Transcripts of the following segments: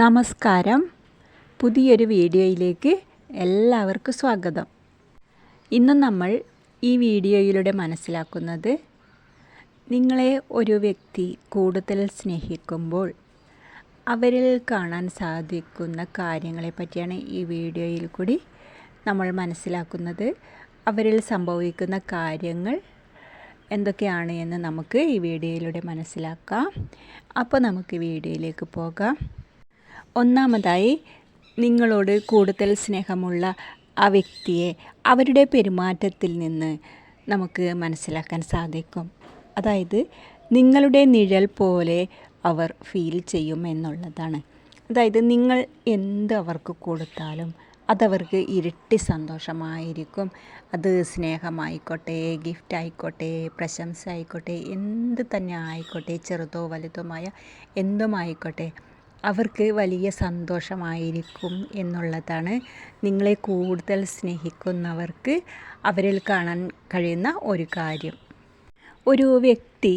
നമസ്കാരം. പുതിയൊരു വീഡിയോയിലേക്ക് എല്ലാവർക്കും സ്വാഗതം. ഇന്ന് നമ്മൾ ഈ വീഡിയോയിലൂടെ മനസ്സിലാക്കുന്നത് നിങ്ങളെ ഒരു വ്യക്തി കൂടുതൽ സ്നേഹിക്കുമ്പോൾ അവരിൽ കാണാൻ സാധിക്കുന്ന കാര്യങ്ങളെ പറ്റിയാണ് ഈ വീഡിയോയിൽ കൂടി നമ്മൾ മനസ്സിലാക്കുന്നത്. അവരിൽ സംഭവിക്കുന്ന കാര്യങ്ങൾ എന്തൊക്കെയാണ് എന്ന് നമുക്ക് ഈ വീഡിയോയിലൂടെ മനസ്സിലാക്കാം. അപ്പോൾ നമുക്ക് വീഡിയോയിലേക്ക് പോകാം. ഒന്നാമതായി നിങ്ങളോട് കൂടുതൽ സ്നേഹമുള്ള ആ വ്യക്തിയെ അവരുടെ പെരുമാറ്റത്തിൽ നിന്ന് നമുക്ക് മനസ്സിലാക്കാൻ സാധിക്കും. അതായത് നിങ്ങളുടെ നിഴൽ പോലെ അവർ ഫീൽ ചെയ്യും എന്നുള്ളതാണ്. അതായത് നിങ്ങൾ എന്ത് അവർക്ക് കൊടുത്താലും അതവർക്ക് ഇരട്ടി സന്തോഷമായിരിക്കും. അത് സ്നേഹമായിക്കോട്ടെ ഗിഫ്റ്റ് ആയിക്കോട്ടെ പ്രശംസ ആയിക്കോട്ടെ എന്ത് തന്നെ ആയിക്കോട്ടെ ചെറുതോ വലുതോ വലുതുമായ എന്തുമായിക്കോട്ടെ അവർക്ക് വലിയ സന്തോഷമായിരിക്കും എന്നുള്ളതാണ് നിങ്ങളെ കൂടുതൽ സ്നേഹിക്കുന്നവർക്ക് അവരിൽ കാണാൻ കഴിയുന്ന ഒരു കാര്യം. ഒരു വ്യക്തി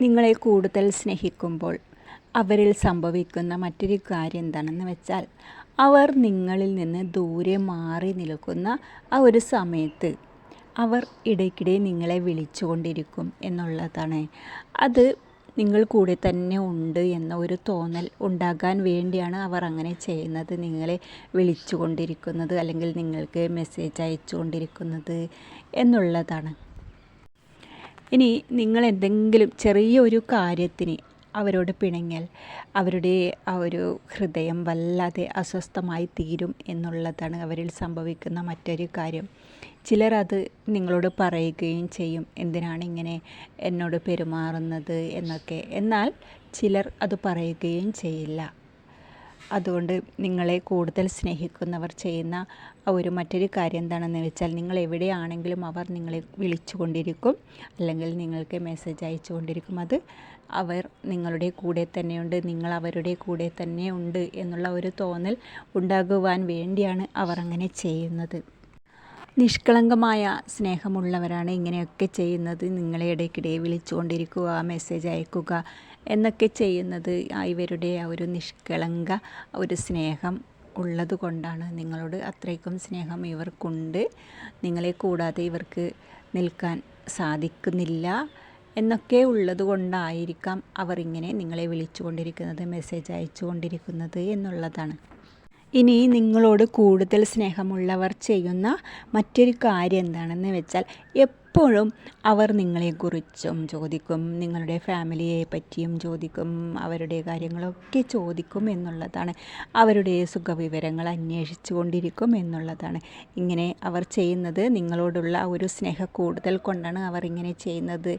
നിങ്ങളെ കൂടുതൽ സ്നേഹിക്കുമ്പോൾ അവരിൽ സംഭവിക്കുന്ന മറ്റൊരു കാര്യം എന്താണെന്ന് വെച്ചാൽ അവർ നിങ്ങളിൽ നിന്ന് ദൂരെ മാറി നിൽക്കുന്ന ആ ഒരു സമയത്ത് അവർ ഇടയ്ക്കിടെ നിങ്ങളെ വിളിച്ചുകൊണ്ടിരിക്കും എന്നുള്ളതാണ്. അത് നിങ്ങൾ കൂടെ തന്നെ ഉണ്ട് എന്ന ഒരു തോന്നൽ ഉണ്ടാകാൻ വേണ്ടിയാണ് അവർ അങ്ങനെ ചെയ്യുന്നത്. നിങ്ങളെ വിളിച്ചു കൊണ്ടിരിക്കുന്നത് അല്ലെങ്കിൽ നിങ്ങൾക്ക് മെസ്സേജ് അയച്ചു കൊണ്ടിരിക്കുന്നത് എന്നുള്ളതാണ്. ഇനി നിങ്ങൾ എന്തെങ്കിലും ചെറിയ ഒരു കാര്യത്തിന് അവരോട് പിണങ്ങിയാൽ അവരുടെ ആ ഒരു ഹൃദയം വല്ലാതെ അസ്വസ്ഥമായി തീരും എന്നുള്ളതാണ് അവരിൽ സംഭവിക്കുന്ന മറ്റൊരു കാര്യം. ചിലർ അത് നിങ്ങളോട് പറയുകയും ചെയ്യും എന്തിനാണ് ഇങ്ങനെ എന്നോട് പെരുമാറുന്നത് എന്നൊക്കെ. എന്നാൽ ചിലർ അത് പറയുകയും ചെയ്യില്ല. അതുകൊണ്ട് നിങ്ങളെ കൂടുതൽ സ്നേഹിക്കുന്നവർ ചെയ്യുന്ന ഒരു മറ്റൊരു കാര്യം എന്താണെന്ന് വെച്ചാൽ നിങ്ങൾ എവിടെയാണെങ്കിലും അവർ നിങ്ങളെ വിളിച്ചുകൊണ്ടിരിക്കും. അല്ലെങ്കിൽ നിങ്ങൾക്ക് മെസ്സേജ് അയച്ചുകൊണ്ടിരിക്കും. അത് അവർ നിങ്ങളുടെ കൂടെ തന്നെയുണ്ട്. നിങ്ങൾ അവരുടെ കൂടെ തന്നെ ഉണ്ട് എന്നുള്ള ഒരു തോന്നൽ ഉണ്ടാകുവാൻ വേണ്ടിയാണ് അവർ അങ്ങനെ ചെയ്യുന്നത്. നിഷ്കളങ്കമായ സ്നേഹമുള്ളവരാണ് ഇങ്ങനെയൊക്കെ ചെയ്യുന്നത്. നിങ്ങളെ ഇടയ്ക്കിടെ വിളിച്ചുകൊണ്ടിരിക്കുക മെസ്സേജ് അയക്കുക എന്നൊക്കെ ചെയ്യുന്നത് ഇവരുടെ ആ ഒരു നിഷ്കളങ്ക ഒരു സ്നേഹം ഉള്ളതുകൊണ്ടാണ് നിങ്ങളോട് അത്രയ്ക്കും സ്നേഹം ഇവർക്കുണ്ട്. നിങ്ങളെ കൂടാതെ ഇവർക്ക് നിൽക്കാൻ സാധിക്കുന്നില്ല എന്നൊക്കെ ഉള്ളത് കൊണ്ടായിരിക്കാം അവർ ഇങ്ങനെ നിങ്ങളെ വിളിച്ചുകൊണ്ടിരിക്കുന്നത് മെസ്സേജ് അയച്ചു കൊണ്ടിരിക്കുന്നത് എന്നുള്ളതാണ്. ഇനി നിങ്ങളോട് കൂടുതൽ സ്നേഹമുള്ളവർ ചെയ്യുന്ന മറ്റൊരു കാര്യം എന്താണെന്ന് വെച്ചാൽ എപ്പോഴും അവർ നിങ്ങളെക്കുറിച്ചും ചോദിക്കും നിങ്ങളുടെ ഫാമിലിയെ പറ്റിയും ചോദിക്കും അവരുടെ കാര്യങ്ങളൊക്കെ ചോദിക്കും എന്നുള്ളതാണ്. അവരുടെ സുഖവിവരങ്ങൾ അന്വേഷിച്ചു കൊണ്ടിരിക്കും എന്നുള്ളതാണ്. ഇങ്ങനെ അവർ ചെയ്യുന്നത് നിങ്ങളോടുള്ള ഒരു സ്നേഹ കൂടുതൽ കൊണ്ടാണ് അവർ ഇങ്ങനെ ചെയ്യുന്നത്.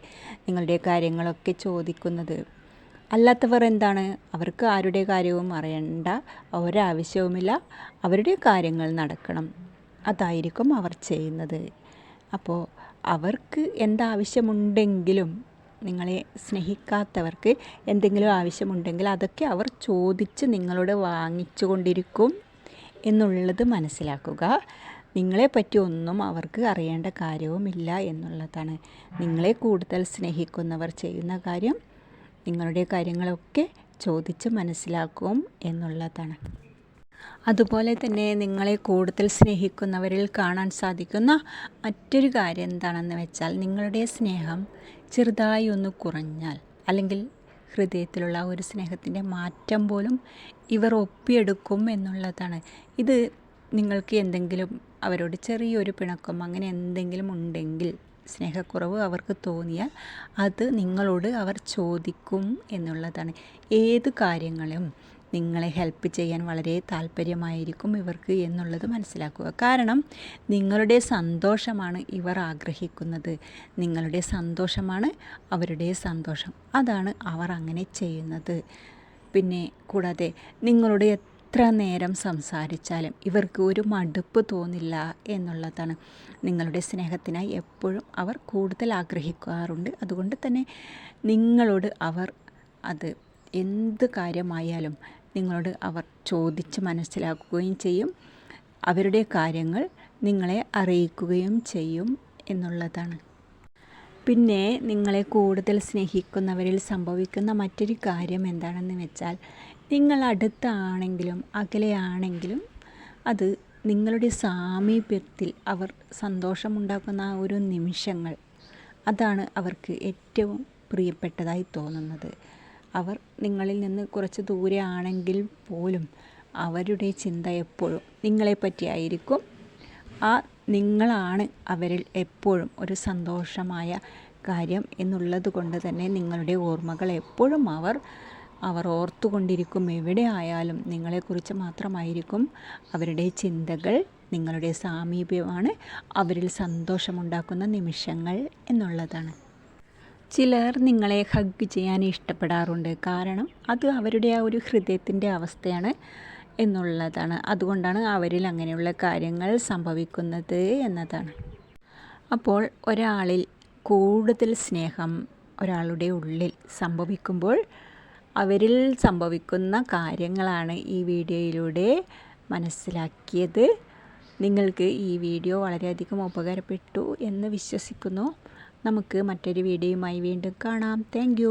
നിങ്ങളുടെ കാര്യങ്ങളൊക്കെ ചോദിക്കുന്നത്. അല്ലാത്തവർ എന്താണ് അവർക്ക് ആരുടെ കാര്യവും അറിയണ്ട ഒരാവശ്യവുമില്ല. അവരുടെ കാര്യങ്ങൾ നടക്കണം. അതായിരിക്കും അവർ ചെയ്യുന്നത്. അപ്പോൾ അവർക്ക് എന്താവശ്യമുണ്ടെങ്കിലും നിങ്ങളെ സ്നേഹിക്കാത്തവർക്ക് എന്തെങ്കിലും ആവശ്യമുണ്ടെങ്കിൽ അതൊക്കെ അവർ ചോദിച്ച് നിങ്ങളോട് വാങ്ങിച്ചു കൊണ്ടിരിക്കും എന്നുള്ളത് മനസ്സിലാക്കുക. നിങ്ങളെപ്പറ്റി ഒന്നും അവർക്ക് അറിയേണ്ട കാര്യവുമില്ല എന്നുള്ളതാണ്. നിങ്ങളെ കൂടുതൽ സ്നേഹിക്കുന്നവർ ചെയ്യുന്ന കാര്യം. നിങ്ങളുടെ കാര്യങ്ങളൊക്കെ ചോദിച്ച് മനസ്സിലാക്കും എന്നുള്ളതാണ്. അതുപോലെ തന്നെ നിങ്ങളെ കൂടുതൽ സ്നേഹിക്കുന്നവരിൽ കാണാൻ സാധിക്കുന്ന മറ്റൊരു കാര്യം എന്താണെന്ന് വെച്ചാൽ നിങ്ങളുടെ സ്നേഹം ചെറുതായി ഒന്ന് കുറഞ്ഞാൽ അല്ലെങ്കിൽ ഹൃദയത്തിലുള്ള ഒരു സ്നേഹത്തിന്റെ മാറ്റം പോലും ഇവർ ഒപ്പിയെടുക്കും എന്നുള്ളതാണ്. ഇത് നിങ്ങൾക്ക് എന്തെങ്കിലും അവരോട് ചെറിയൊരു പിണക്കം അങ്ങനെ എന്തെങ്കിലും ഉണ്ടെങ്കിൽ സ്നേഹക്കുറവ് അവർക്ക് തോന്നിയാൽ അത് നിങ്ങളോട് അവർ ചോദിക്കും എന്നുള്ളതാണ്. ഏത് കാര്യങ്ങളും നിങ്ങളെ ഹെൽപ്പ് ചെയ്യാൻ വളരെ താല്പര്യമായിരിക്കും ഇവർക്ക് എന്നുള്ളത് മനസ്സിലാക്കുക. കാരണം നിങ്ങളുടെ സന്തോഷമാണ് ഇവർ ആഗ്രഹിക്കുന്നത്. നിങ്ങളുടെ സന്തോഷമാണ് അവരുടെ സന്തോഷം. അതാണ് അവർ അങ്ങനെ ചെയ്യുന്നത്. പിന്നെ കൂടാതെ നിങ്ങളുടെ എത്ര നേരം സംസാരിച്ചാലും ഇവർക്ക് ഒരു മടുപ്പ് തോന്നില്ല എന്നുള്ളതാണ് നിങ്ങളുടെ സ്നേഹത്തിനായി എപ്പോഴും അവർ കൂടുതൽ ആഗ്രഹിക്കാറുണ്ട്. അതുകൊണ്ട് തന്നെ നിങ്ങളോട് അവർ അത് എന്ത് കാര്യമായാലും നിങ്ങളോട് അവർ ചോദിച്ച് മനസ്സിലാക്കുകയും ചെയ്യും. അവരുടെ കാര്യങ്ങൾ നിങ്ങളെ അറിയിക്കുകയും ചെയ്യും എന്നുള്ളതാണ്. പിന്നെ നിങ്ങളെ കൂടുതൽ സ്നേഹിക്കുന്നവരിൽ സംഭവിക്കുന്ന മറ്റൊരു കാര്യം എന്താണെന്ന് വെച്ചാൽ നിങ്ങൾ അടുത്താണെങ്കിലും അകലെയാണെങ്കിലും അത് നിങ്ങളുടെ സാമീപ്യത്തിൽ അവർ സന്തോഷമുണ്ടാക്കുന്ന ആ ഒരു നിമിഷങ്ങൾ അതാണ് അവർക്ക് ഏറ്റവും പ്രിയപ്പെട്ടതായി തോന്നുന്നത്. അവർ നിങ്ങളിൽ നിന്ന് കുറച്ച് ദൂരെ ആണെങ്കിൽ പോലും അവരുടെ ചിന്ത എപ്പോഴും നിങ്ങളെപ്പറ്റിയായിരിക്കും ആ നിങ്ങളാണ് അവരിൽ എപ്പോഴും ഒരു സന്തോഷമായ കാര്യം എന്നുള്ളത് കൊണ്ട് തന്നെ നിങ്ങളുടെ ഓർമ്മകൾ എപ്പോഴും അവർ അവർ ഓർത്തുകൊണ്ടിരിക്കും എവിടെ ആയാലും നിങ്ങളെക്കുറിച്ച് മാത്രമായിരിക്കും അവരുടെ ചിന്തകൾ നിങ്ങളുടെ സാമീപ്യമാണ് അവരിൽ സന്തോഷമുണ്ടാക്കുന്ന നിമിഷങ്ങൾ എന്നുള്ളതാണ്. ചിലർ നിങ്ങളെ ഹഗ് ചെയ്യാൻ ഇഷ്ടപ്പെടാറുണ്ട്. കാരണം അത് അവരുടെ ആ ഒരു ഹൃദയത്തിന്റെ അവസ്ഥയാണ് എന്നുള്ളതാണ്. അതുകൊണ്ടാണ് അവരിൽ അങ്ങനെയുള്ള കാര്യങ്ങൾ സംഭവിക്കുന്നത് എന്നതാണ്. അപ്പോൾ ഒരാളിൽ കൂടുതൽ സ്നേഹം ഒരാളുടെ ഉള്ളിൽ സംഭവിക്കുമ്പോൾ അവരിൽ സംഭവിക്കുന്ന കാര്യങ്ങളാണ് ഈ വീഡിയോയിലൂടെ മനസ്സിലാക്കിയത്. നിങ്ങൾക്ക് ഈ വീഡിയോ വളരെയധികം ഉപകാരപ്പെട്ടു എന്ന് വിശ്വസിക്കുന്നു. നമുക്ക് മറ്റൊരു വീഡിയോയുമായി വീണ്ടും കാണാം. താങ്ക്